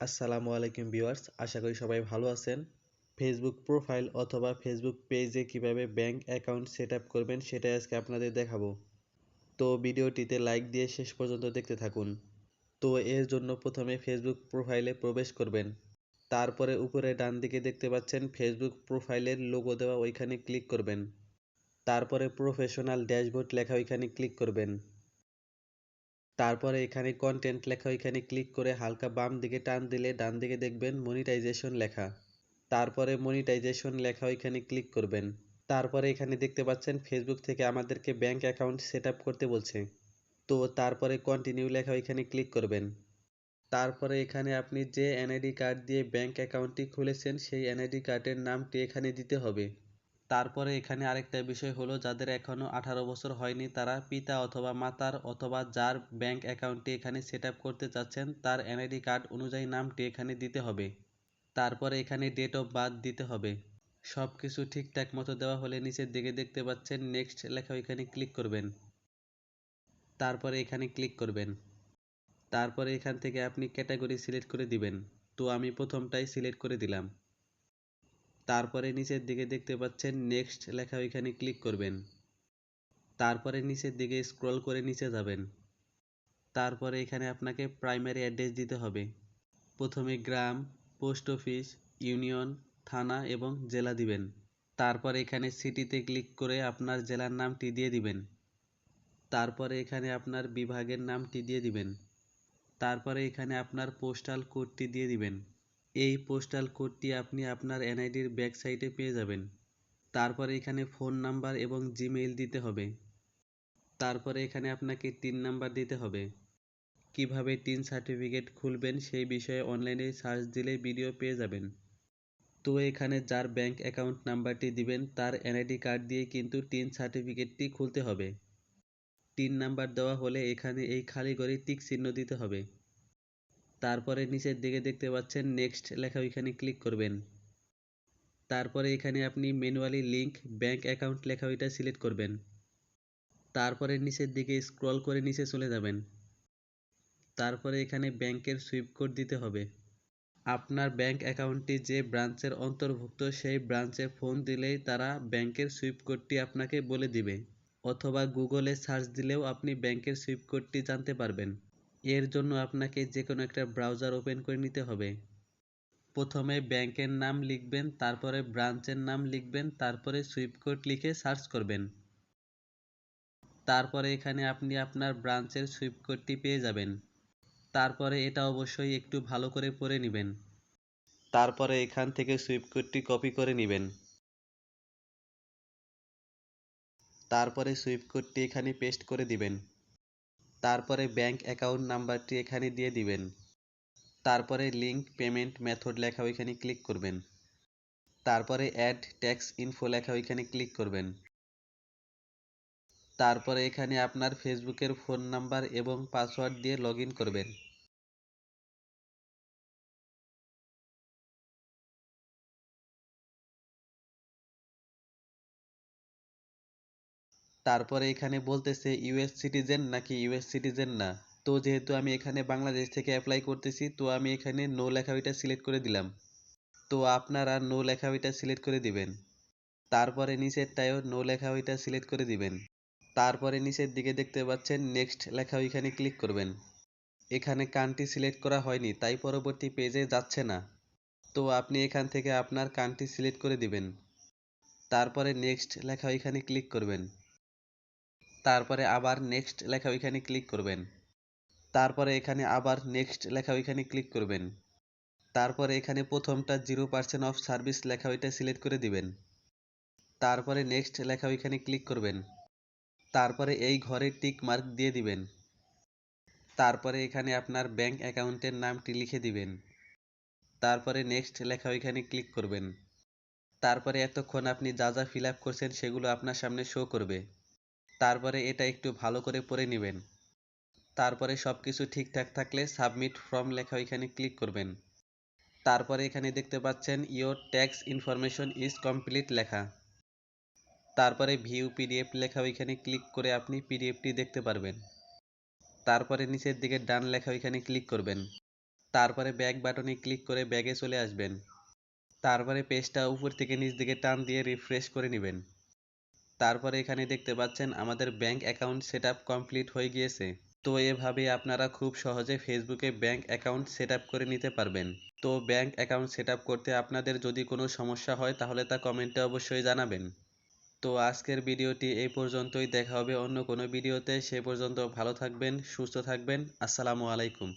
আসসালামু আলাইকুম ভিউয়ার্স, আশা করি সবাই ভালো আছেন। ফেসবুক প্রোফাইল অথবা ফেসবুক পেজে কীভাবে ব্যাংক অ্যাকাউন্ট সেট আপ করবেন সেটাই আজকে আপনাদের দেখাবো। তো ভিডিওটিতে লাইক দিয়ে শেষ পর্যন্ত দেখতে থাকুন। তো এর জন্য প্রথমে ফেসবুক প্রোফাইলে প্রবেশ করবেন। তারপরে উপরে ডান দিকে দেখতে পাচ্ছেন ফেসবুক প্রোফাইলের লোগো দেওয়া ওইখানে ক্লিক করবেন। তারপরে প্রফেশনাল ড্যাশবোর্ড লেখা ওইখানে ক্লিক করবেন। তারপরে এখানে কন্টেন্ট লেখা এখানে ক্লিক করে হালকা বাম দিকে টান দিলে ডান দিকে দেখবেন মনিটাইজেশন লেখা। তারপরে মনিটাইজেশন লেখা এখানে ক্লিক করবেন। তারপরে এখানে দেখতে পাচ্ছেন ফেসবুক থেকে আমাদেরকে ব্যাংক অ্যাকাউন্ট সেট করতে বলছে। তো তারপরে কন্টিনিউ লেখা এখানে ক্লিক করবেন। তারপরে এখানে আপনি যে এনআইডি কার্ড দিয়ে ব্যাংক অ্যাকাউন্টটি খুলেছেন, সেই এনআইডি কার্ডের নামটি এখানে দিতে হবে। তারপরে এখানে আরেকটা বিষয় হলো, যাদের এখনও আঠারো বছর হয়নি, তারা পিতা অথবা মাতার অথবা যার ব্যাংক অ্যাকাউন্টটি এখানে সেট করতে চাচ্ছেন, তার এনআইডি কার্ড অনুযায়ী নামটি এখানে দিতে হবে। তারপরে এখানে ডেট অফ বার্থ দিতে হবে। সব কিছু ঠিকঠাক মতো দেওয়া হলে নিচের দিকে দেখতে পাচ্ছেন, নেক্সট লেখা এখানে ক্লিক করবেন। তারপরে এখানে ক্লিক করবেন। তারপরে এখান থেকে আপনি ক্যাটাগরি সিলেক্ট করে দিবেন। তো আমি প্রথমটাই সিলেক্ট করে দিলাম। তারপরে নিচের দিকে দেখতে পাচ্ছেন নেক্সট লেখা ওইখানে ক্লিক করবেন। তারপরে নিচের দিকে স্ক্রল করে নিচে যাবেন। তারপরে এখানে আপনাকে প্রাইমারি অ্যাড্রেস দিতে হবে। প্রথমে গ্রাম পোস্ট অফিস ইউনিয়ন থানা এবং জেলা দিবেন। তারপর এখানে সিটিতে ক্লিক করে আপনার জেলার নামটি দিয়ে দিবেন। তারপরে এখানে আপনার বিভাগের নামটি দিয়ে দিবেন। তারপরে এখানে আপনার পোস্টাল কোডটি দিয়ে দিবেন। এই পোস্টাল কোডটি আপনি আপনার এনআইডির ব্যাক সাইডে পেয়ে যাবেন। তারপরে এখানে ফোন নাম্বার এবং জিমেইল দিতে হবে। তারপরে এখানে আপনাকে তিন নাম্বার দিতে হবে। কীভাবে টিন সার্টিফিকেট খুলবেন সেই বিষয়ে অনলাইনে সার্চ দিলে ভিডিও পেয়ে যাবেন। তো এখানে যার ব্যাংক অ্যাকাউন্ট নাম্বারটি দিবেন, তার এনআইডি কার্ড দিয়ে কিন্তু টিন সার্টিফিকেটটি খুলতে হবে। তিন নাম্বার দেওয়া হলে এখানে এই খালি ঘরে টিক চিহ্ন দিতে হবে। তারপরে নিচের দিকে দেখতে পাচ্ছেন নেক্সট লেখা ওইখানে ক্লিক করবেন। তারপরে এখানে আপনি ম্যানুয়ালি লিঙ্ক ব্যাংক অ্যাকাউন্ট লেখা ওইটা সিলেক্ট করবেন। তারপরে নিচের দিকে স্ক্রল করে নিচে চলে যাবেন। তারপরে এখানে ব্যাংকের সুইপ কোড দিতে হবে। আপনার ব্যাংক অ্যাকাউন্টটি যে ব্রাঞ্চের অন্তর্ভুক্ত সেই ব্রাঞ্চে ফোন দিলেই তারা ব্যাংকের সুইপ কোডটি আপনাকে বলে দিবে। অথবা গুগলে সার্চ দিলেও আপনি ব্যাংকের সুইপ কোডটি জানতে পারবেন। এর জন্য আপনাকে যে কোনো একটা ব্রাউজার ওপেন করে নিতে হবে। প্রথমে ব্যাংকের নাম লিখবেন, তারপরে ব্রাঞ্চের নাম লিখবেন, তারপরে সুইপ কোড লিখে সার্চ করবেন। তারপরে এখানে আপনি আপনার ব্রাঞ্চের সুইপ কোডটি পেয়ে যাবেন। তারপরে এটা অবশ্যই একটু ভালো করে পড়ে নেবেন। তারপরে এখান থেকে সুইপ কোডটি কপি করে নেবেন। তারপরে সুইপ কোডটি এখানে পেস্ট করে দিবেন। তারপরে ব্যাংক অ্যাকাউন্ট নাম্বারটি এখানে দিয়ে দিবেন। তারপরে লিঙ্ক পেমেন্ট মেথড লেখা ওইখানে ক্লিক করবেন। তারপরে অ্যাড ট্যাক্স ইনফো লেখা ওইখানে ক্লিক করবেন। তারপরে এখানে আপনার ফেসবুকের ফোন নাম্বার এবং পাসওয়ার্ড দিয়ে লগ করবেন। তারপরে এখানে বলতেছে ইউএস সিটিজেন নাকি ইউএস সিটিজেন না। তো যেহেতু আমি এখানে বাংলাদেশ থেকে অ্যাপ্লাই করতেছি, তো আমি এখানে নো লেখা ওইটা সিলেক্ট করে দিলাম। তো আপনারা নো লেখা ওইটা সিলেক্ট করে দিবেন। তারপরে নিচের নিচেরটায়ও নো লেখা ওইটা সিলেক্ট করে দিবেন। তারপরে নিচের দিকে দেখতে পাচ্ছেন নেক্সট লেখা ওইখানে ক্লিক করবেন। এখানে কান্ট্রি সিলেক্ট করা হয়নি, তাই পরবর্তী পেজে যাচ্ছে না। তো আপনি এখান থেকে আপনার কান্ট্রি সিলেক্ট করে দিবেন। তারপরে নেক্সট লেখা ওইখানে ক্লিক করবেন। তারপরে আবার নেক্সট লেখা ওইখানে ক্লিক করবেন। তারপরে এখানে আবার নেক্সট লেখা ওইখানে ক্লিক করবেন। তারপরে এখানে প্রথমটা জিরো পার্সেন্ট অফ সার্ভিস লেখা ওইটা সিলেক্ট করে দিবেন। তারপরে নেক্সট লেখা ওইখানে ক্লিক করবেন। তারপরে এই ঘরে টিক মার্ক দিয়ে দিবেন। তারপরে এখানে আপনার ব্যাংক অ্যাকাউন্টের নামটি লিখে দিবেন। তারপরে নেক্সট লেখা ওইখানে ক্লিক করবেন। তারপরে এতক্ষণ আপনি যা যা ফিল আপ করছেন সেগুলো আপনার সামনে শো করবে। তারপরে এটা একটু ভালো করে পড়ে নেবেন। তারপরে সব কিছু ঠিকঠাক থাকলে সাবমিট ফর্ম লেখা ওইখানে ক্লিক করবেন। তারপরে এখানে দেখতে পাচ্ছেন your tax information is complete লেখা। তারপরে ভিউ পিডিএফ লেখা ওইখানে ক্লিক করে আপনি পিডিএফটি দেখতে পারবেন। তারপরে নিচের দিকে ডান লেখা ওইখানে ক্লিক করবেন। তারপরে ব্যাক বাটনে ক্লিক করে ব্যাগে চলে আসবেন। তারপরে পেজটা উপর থেকে নিচ দিকে টান দিয়ে রিফ্রেশ করে নেবেন। তারপরে এখানে দেখতে পাচ্ছেন আমাদের ব্যাংক অ্যাকাউন্ট সেট কমপ্লিট হয়ে গিয়েছে। তো এভাবে আপনারা খুব সহজে ফেসবুকে ব্যাংক অ্যাকাউন্ট সেট করে নিতে পারবেন। তো ব্যাংক অ্যাকাউন্ট সেট করতে আপনাদের যদি কোনো সমস্যা হয়, তাহলে তা কমেন্টে অবশ্যই জানাবেন। তো আজকের ভিডিওটি এই পর্যন্তই। দেখা হবে অন্য কোনো ভিডিওতে। সে পর্যন্ত ভালো থাকবেন, সুস্থ থাকবেন। আসসালামু আলাইকুম।